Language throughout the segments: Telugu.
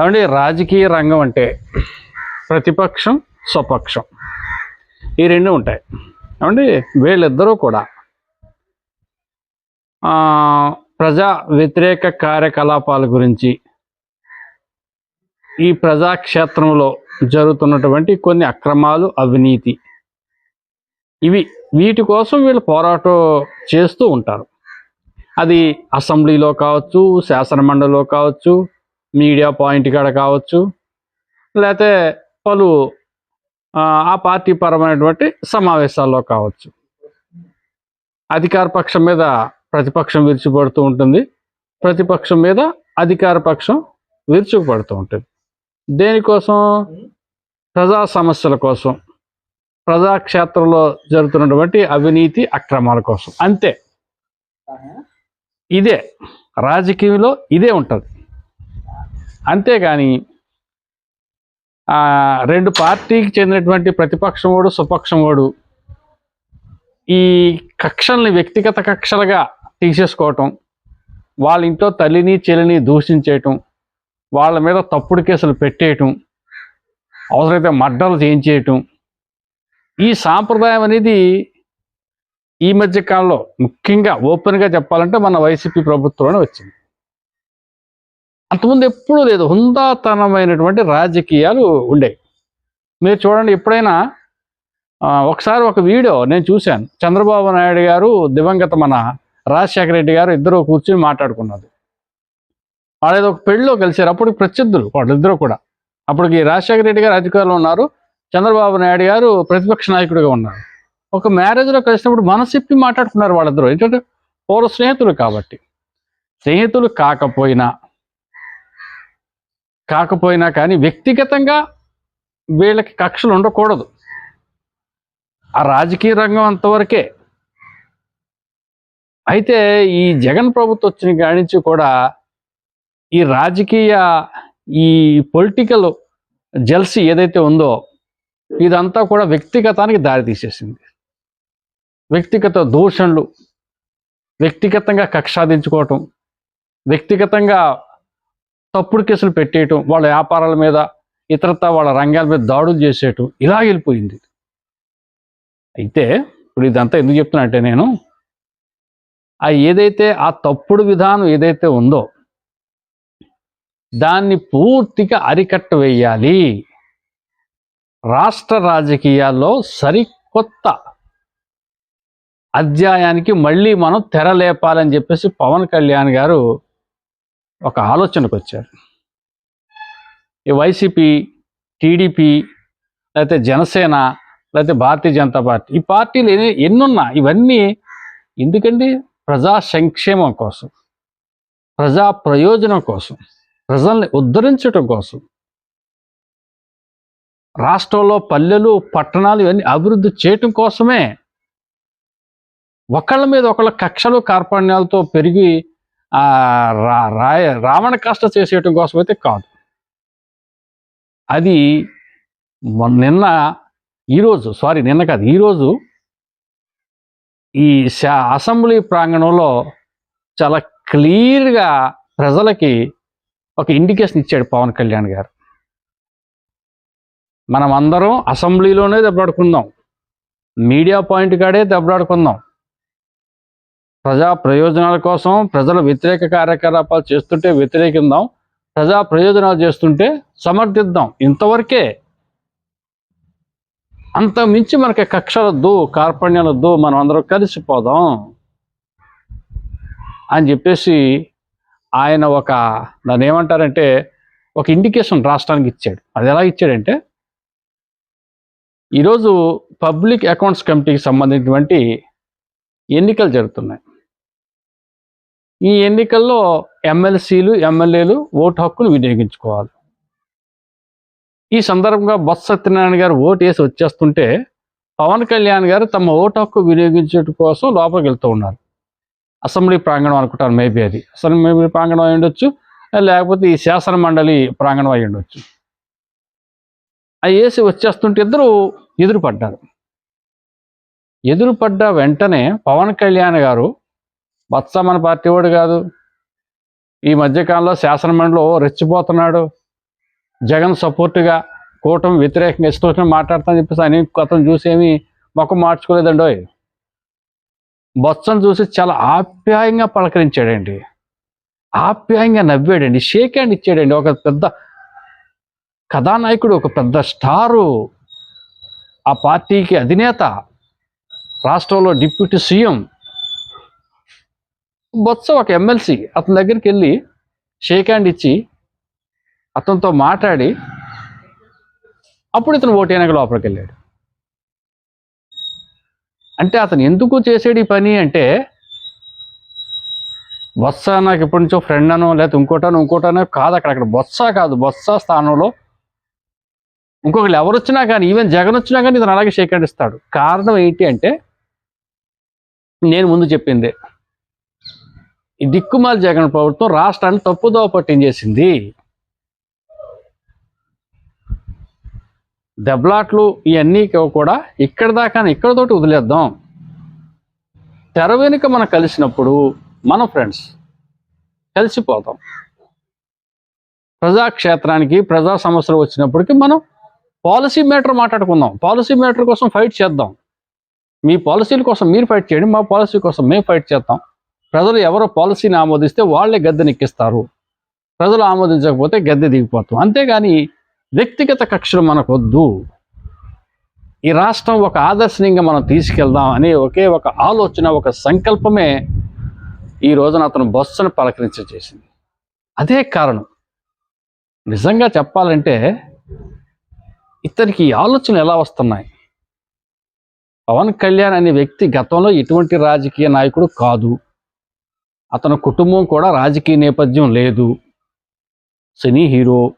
ఏమండి? రాజకీయ రంగం అంటే ప్రతిపక్షం స్వపక్షం. ఈ రెండు ఉంటాయి. ఏమండి? వీళ్ళిద్దరూ కూడా ప్రజా వ్యతిరేక కార్యకలాపాల గురించి ఈ ప్రజాక్షేత్రంలో జరుగుతున్నటువంటి కొన్ని అక్రమాలు అవినీతి ఇవి వీటి కోసం వీళ్ళు పోరాటం చేస్తూ ఉంటారు. అది అసెంబ్లీలో కావచ్చు శాసనమండలిలో కావచ్చు మీడియా పాయింట్ కాడ కావచ్చు లేకపోతే పలు ఆ, పార్టీ పరమైనటువంటి సమావేశాల్లో కావచ్చు. అధికార పక్షం మీద ప్రతిపక్షం విరుచుపడుతూ ఉంటుంది. ప్రతిపక్షం మీద అధికార పక్షం విరుచుకుపడుతూ ఉంటుంది. దేనికోసం? ప్రజా సమస్యల కోసం. ప్రజాక్షేత్రంలో జరుగుతున్నటువంటి అవినీతి అక్రమాల కోసం. అంతే. ఇదే. రాజకీయంలో ఇదే ఉంటుంది. అంతేగాని రెండు పార్టీకి చెందినటువంటి ప్రతిపక్షమోడు వాడు ఈ కక్షల్ని వ్యక్తిగత కక్షలుగా తీసేసుకోవటం వాళ్ళ ఇంట్లో తల్లిని చెల్లిని దూషించేయటం వాళ్ళ మీద తప్పుడు కేసులు పెట్టేయటం అవసరమైతే మడ్డలు చేయించేయటం ఈ సాంప్రదాయం అనేది ఈ మధ్య కాలంలో ముఖ్యంగా ఓపెన్గా చెప్పాలంటే మన వైసీపీ ప్రభుత్వంలోనే వచ్చింది. అంతకుముందు ఎప్పుడూ లేదు. హుందాతనమైనటువంటి రాజకీయాలు ఉండేవి. మీరు చూడండి ఎప్పుడైనా ఒకసారి ఒక వీడియో నేను చూశాను. చంద్రబాబు నాయుడు గారు దివంగత మన రాజశేఖర రెడ్డి గారు ఇద్దరు కూర్చుని మాట్లాడుకున్నారు వాళ్ళు ఏదో ఒక పెళ్ళిలో కలిశారు. అప్పుడు ప్రసిద్ధులు వాళ్ళిద్దరూ కూడా. అప్పటికి రాజశేఖర రెడ్డి గారు అధికారంలో ఉన్నారు. చంద్రబాబు నాయుడు గారు ప్రతిపక్ష నాయకుడిగా ఉన్నారు. ఒక మ్యారేజ్లో కలిసినప్పుడు మనసిప్పి మాట్లాడుకున్నారు వాళ్ళిద్దరూ. ఏంటంటే పూర్వ స్నేహితులు కాబట్టి. స్నేహితులు కాకపోయినా కాకపోయినా కానీ వ్యక్తిగతంగా వీళ్ళకి కక్షలు ఉండకూడదు. ఆ రాజకీయ రంగం అంతవరకే. అయితే ఈ జగన్ ప్రభుత్వం వచ్చిన కానించి కూడా ఈ రాజకీయ ఈ పొలిటికల్ జెల్సీ ఏదైతే ఉందో ఇదంతా కూడా వ్యక్తిగతానికి దారి తీసేసింది. వ్యక్తిగత దూషణలు వ్యక్తిగతంగా కక్ష సాధించుకోవటం వ్యక్తిగతంగా తప్పుడు కేసులు పెట్టేయటం వాళ్ళ వ్యాపారాల మీద ఇతరత వాళ్ళ రంగాల మీద దాడులు చేసేయటం ఇలా వెళ్ళిపోయింది. అయితే ఇప్పుడు ఇదంతా ఎందుకు చెప్తున్నా అంటే నేను ఆ ఏదైతే ఆ తప్పుడు విధానం ఏదైతే ఉందో దాన్ని పూర్తిగా అరికట్ట వేయాలి. రాష్ట్ర రాజకీయాల్లో సరికొత్త అధ్యాయానికి మళ్ళీ మనం తెరలేపాలని చెప్పేసి పవన్ కళ్యాణ్ గారు ఒక ఆలోచనకు వచ్చారు. ఈ వైసీపీ టీడీపీ లేకపోతే జనసేన లేకపోతే భారతీయ జనతా పార్టీ ఈ పార్టీలు ఎన్ని ఎన్నున్నా ఇవన్నీ ఎందుకండి? ప్రజా సంక్షేమం కోసం ప్రజా ప్రయోజనం కోసం ప్రజల్ని ఉద్ధరించడం కోసం. రాష్ట్రంలో పల్లెలు పట్టణాలు ఇవన్నీ అభివృద్ధి చేయటం కోసమే ఒకళ్ళ మీద ఒకళ్ళ కక్షలు కార్పణ్యాలతో పెరిగి రాయ రావణ కష్ట చేసేయటం కోసం అయితే కాదు. అది నిన్న ఈరోజు సారీ నిన్న కాదు ఈరోజు ఈ శా- అసెంబ్లీ ప్రాంగణంలో చాలా క్లియర్గా ప్రజలకి ఒక ఇండికేషన్ ఇచ్చాడు పవన్ కళ్యాణ్ గారు. మనం అందరం అసెంబ్లీలోనే దెబ్బలాడుకుందాం. మీడియా పాయింట్ కాడే దెబ్బలాడుకుందాం. ప్రజా ప్రయోజనాల కోసం ప్రజల వ్యతిరేక కార్యకలాపాలు చేస్తుంటే వ్యతిరేకిద్దాం ప్రజా ప్రయోజనాలు చేస్తుంటే సమర్థిద్దాం. ఇంతవరకే అంత మించి మనకి కక్షలొద్దు కార్పణ్యాలొద్దు మనం అందరం కలిసిపోదాం అని చెప్పేసి ఆయన ఒక దాన్ని ఏమంటారంటే ఒక ఇండికేషన్ రాష్ట్రానికి ఇచ్చాడు. అది ఎలా ఇచ్చాడంటే ఈరోజు పబ్లిక్ అకౌంట్స్ కమిటీకి సంబంధించినటువంటి ఎన్నికలు జరుగుతున్నాయి. ఈ ఎన్నికల్లో ఎమ్మెల్సీలు ఎమ్మెల్యేలు ఓటు హక్కును వినియోగించుకోవాలి. ఈ సందర్భంగా బొత్స సత్యనారాయణ గారు ఓటు వేసి వచ్చేస్తుంటే పవన్ కళ్యాణ్ గారు తమ ఓటు హక్కు వినియోగించడం కోసం లోపలికి వెళ్తూ ఉన్నారు. అసెంబ్లీ ప్రాంగణం అనుకుంటాను మేబీ అది. అసెంబ్లీ ప్రాంగణం అయి ఉండొచ్చు లేకపోతే ఈ శాసన మండలి ప్రాంగణం అయి ఉండొచ్చు. అవి వేసి వచ్చేస్తుంటే ఇద్దరు ఎదురుపడ్డారు. ఎదురుపడ్డ వెంటనే పవన్ కళ్యాణ్ గారు బత్స మన పార్టీ వాడు కాదు. ఈ మధ్యకాలంలో శాసనమండలిలో రెచ్చిపోతున్నాడు. జగన్ సపోర్టుగా కూటమి వ్యతిరేకంగా ఇష్టం వచ్చిన మాట్లాడతానని చెప్పేసి అని అతను చూసి ఏమి మొక్క మార్చుకోలేదండి బొత్సను చూసి చాలా ఆప్యాయంగా పలకరించాడండి. ఆప్యాయంగా నవ్వాడండి. షేక్ హ్యాండ్ ఇచ్చాడండి. ఒక పెద్ద కథానాయకుడు ఒక పెద్ద స్టారు ఆ పార్టీకి అధినేత రాష్ట్రంలో డిప్యూటీ సీఎం బొత్స ఒక ఎమ్మెల్సీ అతని దగ్గరికి వెళ్ళి షేక్ హ్యాండ్ ఇచ్చి అతనితో మాట్లాడి అప్పుడు ఇతను ఓటేనక లోపలికి వెళ్ళాడు. అంటే అతను ఎందుకు చేసేది ఈ పని అంటే బొత్స నాకు ఎప్పటి నుంచో ఫ్రెండ్ అనో లేకపోతే ఇంకోటనో ఇంకోటనో కాదు అక్కడ అక్కడ బొత్స కాదు బొత్స స్థానంలో ఇంకొకరు ఎవరు వచ్చినా కానీ ఈవెన్ జగన్ వచ్చినా కానీ ఇతను అలాగే షేక్ హ్యాండ్ ఇస్తాడు. కారణం ఏంటి అంటే నేను ముందు చెప్పింది ఈ దిక్కుమాల జగన్ ప్రభుత్వం రాష్ట్రాన్ని తప్పుదోవ పట్టించేసింది. దెబ్బలాట్లు ఇవన్నీ కూడా ఇక్కడ దాకా ఇక్కడతోటి వదిలేద్దాం. తెర వెనుక మనం కలిసినప్పుడు మన ఫ్రెండ్స్ కలిసిపోతాం. ప్రజాక్షేత్రానికి ప్రజా సమస్యలు వచ్చినప్పటికీ మనం పాలసీ మేటర్ మాట్లాడుకుందాం. పాలసీ మేటర్ కోసం ఫైట్ చేద్దాం. మీ పాలసీల కోసం మీరు ఫైట్ చేయండి మా పాలసీ కోసం మేము ఫైట్ చేద్దాం. ప్రజలు ఎవరో పాలసీని ఆమోదిస్తే వాళ్ళే గద్దెనెక్కిస్తారు ప్రజలు ఆమోదించకపోతే గద్దె దిగిపోతాం. అంతేగాని వ్యక్తిగత కక్షలు మనకొద్దు. ఈ రాష్ట్రం ఒక ఆదర్శనీయంగా మనం తీసుకెళ్దాం అనే ఒకే ఒక ఆలోచన ఒక సంకల్పమే ఈ రోజున అతను బస్సును పలకరించ చేసింది అదే కారణం. నిజంగా చెప్పాలంటే ఇతనికి ఈ ఆలోచనలు ఎలా వస్తున్నాయి? పవన్ కళ్యాణ్ అనే వ్యక్తి గతంలో ఎటువంటి రాజకీయ నాయకుడు కాదు. అతని కుటుంబం కూడా రాజకీయ నేపథ్యం లేదు. Cine hero.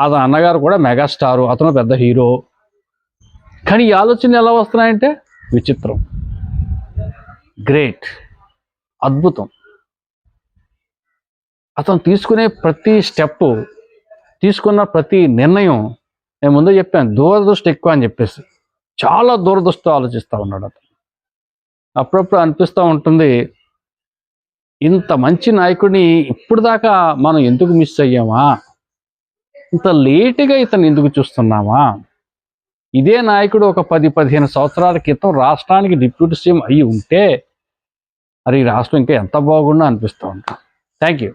అతని అన్నగారు కూడా మెగాస్టారు. అతను పెద్ద హీరో. కానీ ఈ ఆలోచనలు ఎలా వస్తున్నాయంటే విచిత్రం. గ్రేట్. అద్భుతం. అతను తీసుకునే ప్రతి స్టెప్ తీసుకున్న ప్రతి నిర్ణయం నేను ముందే చెప్పాను దూరదృష్టి ఎక్కువ అని చెప్పేసి. చాలా దూరదృష్టితో ఆలోచిస్తూ ఉన్నాడు అతను. అప్పుడప్పుడు అనిపిస్తూ ఉంటుంది ఇంత మంచి నాయకుడిని ఇప్పుడు దాకా మనం ఎందుకు మిస్ అయ్యామా? ఇంత లేటుగా ఇతను ఎందుకు చూస్తున్నామా? ఇదే నాయకుడు ఒక పది పదిహేను సంవత్సరాల క్రితం రాష్ట్రానికి డిప్యూటీ సీఎం అయ్యి ఉంటే మరి ఈ రాష్ట్రం ఇంకా ఎంత బాగుండో అనిపిస్తూ ఉంటాం థ్యాంక్ యూ